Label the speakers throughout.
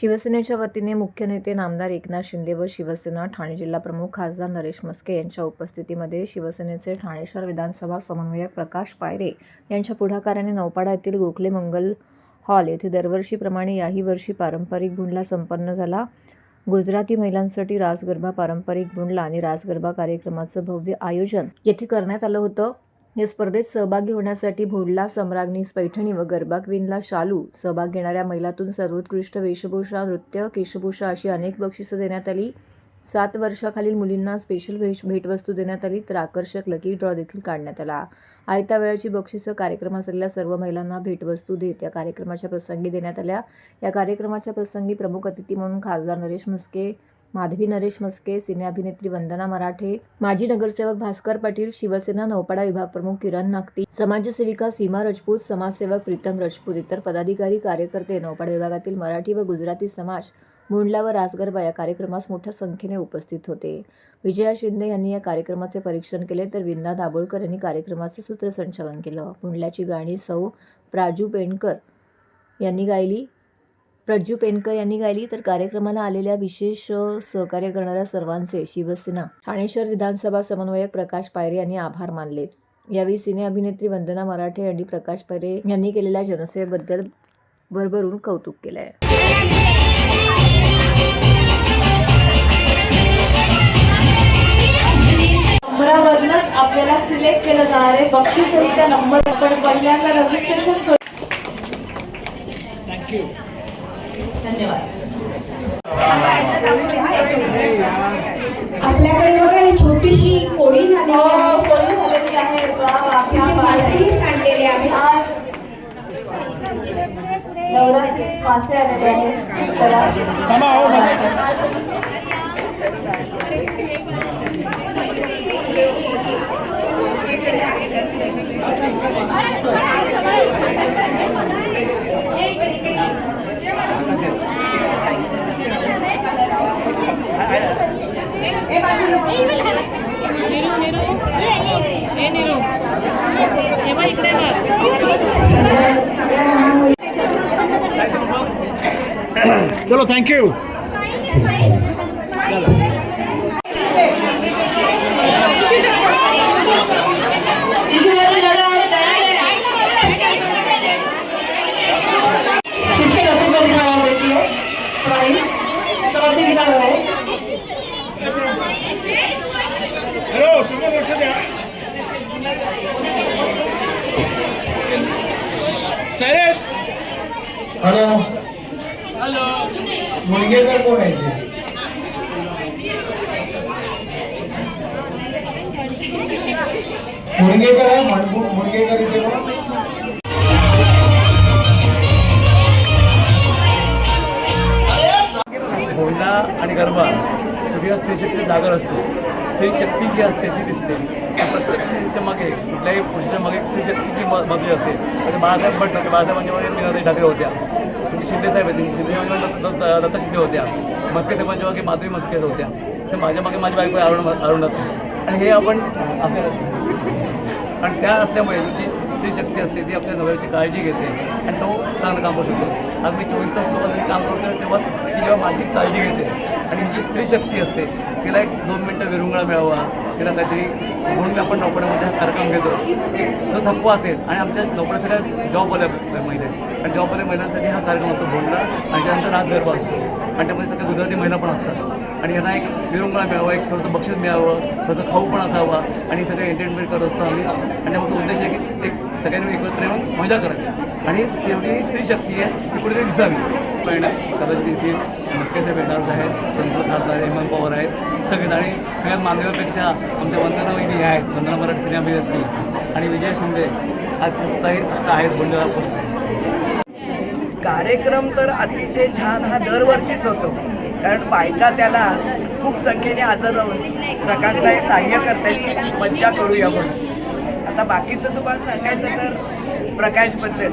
Speaker 1: शिवसेनेच्या वतीने मुख्य नेते नामदार एकनाथ शिंदे व शिवसेना ठाणे जिल्हा प्रमुख खासदार नरेश मस्के यांच्या उपस्थितीमध्ये शिवसेनेचे ठाणे शहर विधानसभा समन्वयक प्रकाश पायरे यांच्या पुढाकाराने नौपाडा येथील गोखले मंगल हॉल येथे दरवर्षीप्रमाणे याही वर्षी पारंपरिक बुंडला संपन्न झाला. गुजराती महिलांसाठी रासगरबा पारंपरिक बुंडला आणि रासगरबा कार्यक्रमाचं भव्य आयोजन येथे करण्यात आलं होतं. या स्पर्धेत सहभागी होण्यासाठी भोडला सम्राज्ञीस पैठणी व गरबा क्वीनला शालू सहभाग घेणाऱ्या महिलातून सर्वोत्कृष्ट वेशभूषा नृत्य केशभूषा अशी अनेक बक्षिसं देण्यात आली. सात वर्षाखालील मुलींना स्पेशल भेश भेटवस्तू देण्यात आली. तर आकर्षक लकी ड्रॉ देखील काढण्यात आला. आयत्या वेळाची बक्षिसं कार्यक्रम आलेल्या सर्व महिलांना भेटवस्तू देत या कार्यक्रमाच्या प्रसंगी देण्यात आल्या. या कार्यक्रमाच्या प्रसंगी प्रमुख अतिथी म्हणून खासदार नरेश म्हस्के माधवी नरेश मस्के सिने अभिनेत्री वंदना मराठे माजी नगरसेवक भास्कर पाटील शिवसेना नौपाडा विभाग प्रमुख किरण नागती समाजसेविका सीमा राजपूत समाजसेवक प्रीतम राजपूत इतर पदाधिकारी कार्यकर्ते नौपाडा विभागातील मराठी व गुजराती समाज मुंडला व रासगरबा या कार्यक्रमास मोठ्या संख्येने उपस्थित होते. विजया शिंदे यांनी या कार्यक्रमाचे परीक्षण केले तर विंदा दाभोळकर यांनी कार्यक्रमाचे सूत्रसंचालन केलं. मुंडल्याची गाणी सौ प्राजू पेंडकर यांनी गायली. प्रज्जू पेनकर यांनी गायली तर कार्यक्रमाला आलेल्या विशेष सहकार्य करणाऱ्या सर्वांचे शिवसेना ठाणे शहर विधानसभा समन्वयक प्रकाश पायरे यांनी आभार मानले. यावेळी सिने अभिनेत्री वंदना मराठे यांनी प्रकाश पायरे यांनी केलेल्या जनसेवेबद्दल भरभरून कौतुक केलं आहे
Speaker 2: आपल्याला सिलेक्ट केलं जाणार आहे. बक्षीसरित्या नंबर आपण पहिल्यांदा रजिस्ट्रेशन करू धन्यवाद.
Speaker 3: आपल्याकडे बघा ही छोटीशी कोळी झालेली
Speaker 2: हो,
Speaker 3: आहे.
Speaker 2: कोणी झालेली आहे. वा, वा, क्या
Speaker 3: तिचे
Speaker 2: बात आहे.
Speaker 3: मासेही सांडलेले आहेत.
Speaker 2: आज नवरात्री मासे आलेले आहेत. चला.
Speaker 4: चलो हॅलो
Speaker 5: हॅलो मुंडगेकर कोण आहे ते? मुंडगेकर आहे मुंडगेकर इथे कोण?
Speaker 6: आणि गरबा सगळ्या स्त्रीशक्ती जागर असतो स्त्री शक्ती जी असते ती दिसते प्रत्येक स्त्रीच्या मागे कुठल्याही पुरुषाच्या मागे स्त्री शक्तीची असते. म्हणजे बाळासाहेब भट बाळासाहेबांच्या मागे मीनाताई ठाकरे होत्या. म्हणजे शिंदे साहेब आहेत म्हणजे शिंदे दत्त- दत्ता शिंदे होत्या. मस्के साहेबांच्या मागे माधवी मस्के होत्या. तर माझ्या मागे माझी बायको अरुण अरुणात आणि हे आपण असं आणि त्या असल्यामुळे जी स्त्री शक्ती असते ती आपल्या नवऱ्याची काळजी घेते आणि तो चांगलं काम करू शकतो. आज मी चोवीस तास लोकांनी काम करतो तेव्हाच ती जेव्हा माझी काळजी घेते आणि ही जी स्त्री शक्ती असते तिला एक दोन मिनटं विरुंगळा मिळावा तिला काहीतरी म्हणून आपण नोकऱ्यामध्ये हा कार्यक्रम घेतो. एक जो थकवा असेल आणि आमच्या नोकऱ्या सगळ्या जॉबवाल्या महिला आहेत आणि जॉबवाल्या महिलांसाठी हा कार्यक्रम असतो भोंडला आणि त्यानंतर रास गरबा असतो. आणि त्यामध्ये सगळ्या गुजराती महिला पण असतात. आणि यांना एक विरंगुळा मिळावा एक थोडंसं बक्षीस मिळावं थोडंसं खाऊ पण असावा आणि सगळं एंटरटेनमेंट करत असतो आम्ही. आणि मग उद्देश आहे की एक सगळ्यांनी एकत्र येऊन मजा करायची. आणि शेवटी स्त्री शक्ती आहे ती कुठेतरी दिसावी. पण कदाचित इथे मस्के साहेब येणारच आहेत संतोष खासदार हेमंत पवार आहेत. सगळे आणि सगळ्यात मान्यवरपेक्षा आमच्या वंदना वहिनी आहेत वंदना मराठी सिने अभिनेत्री आणि विजय शिंदे. आज स्वतःही आता आहेत बोलण्याला उपस्थित
Speaker 7: कार्यक्रम तर अतिशय छान हा दरवर्षीच होतो. कारण बायका त्याला खूप संख्येने हजर राहून प्रकाशला हे सहाय्य करतात मज्जा करूया म्हणून. आता बाकीचं तुम्हाला सांगायचं तर प्रकाशबद्दल.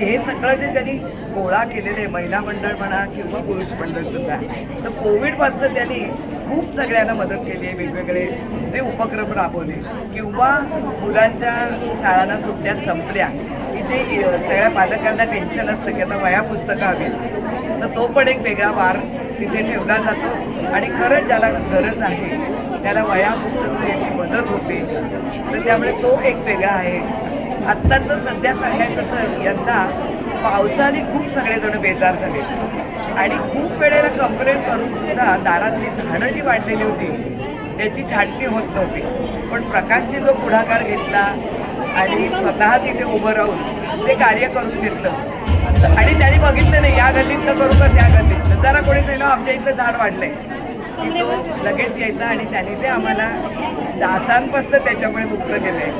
Speaker 7: हे सगळं जे त्यांनी गोळा केलेलं आहे महिला मंडळ म्हणा किंवा पुरुष मंडळ सुद्धा तर कोविडपासून त्यांनी खूप सगळ्यांना मदत केली आहे वेगवेगळे जे उपक्रम राबवले. किंवा मुलांच्या शाळांना सुट्ट्या संपल्या की जे सगळ्या पालकांना टेन्शन असतं की आता वया पुस्तकं हवी तर तो पण एक वेगळा वार तिथे ठेवला जातो. आणि खरंच ज्याला गरज आहे त्याला वया पुस्तकं याची मदत होते. तर त्यामुळे तो एक वेगळा आहे. आत्ताचं सध्या सांगायचं तर यंदा पावसाने खूप सगळेजण बेजार झाले. आणि खूप वेळेला कंप्लेंट करून सुद्धा दारातली झाडं जी वाढलेली होती त्याची छाटणी होत नव्हती. पण प्रकाशने जो पुढाकार घेतला आणि स्वतः तिथे उभं राहून जे कार्य करून घेतलं आणि त्यांनी बघितलं नाही या गल्लीतलं करू का त्या गल्लीतलं. जरा कोणी सांगितलं आमच्या इथलं झाड वाढलंय. की तो लगेच यायचा आणि त्याने जे आम्हाला दासांपासून त्याच्यामुळे मुक्त केलंय.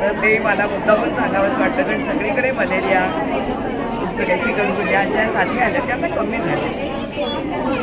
Speaker 7: तर ते मला मुद्दामून सांगावंच वाटतं कारण सगळीकडे मलेरिया तुमचं काही चिकनगुन्या अशा साथी आल्या त्या आता कमी झाल्या.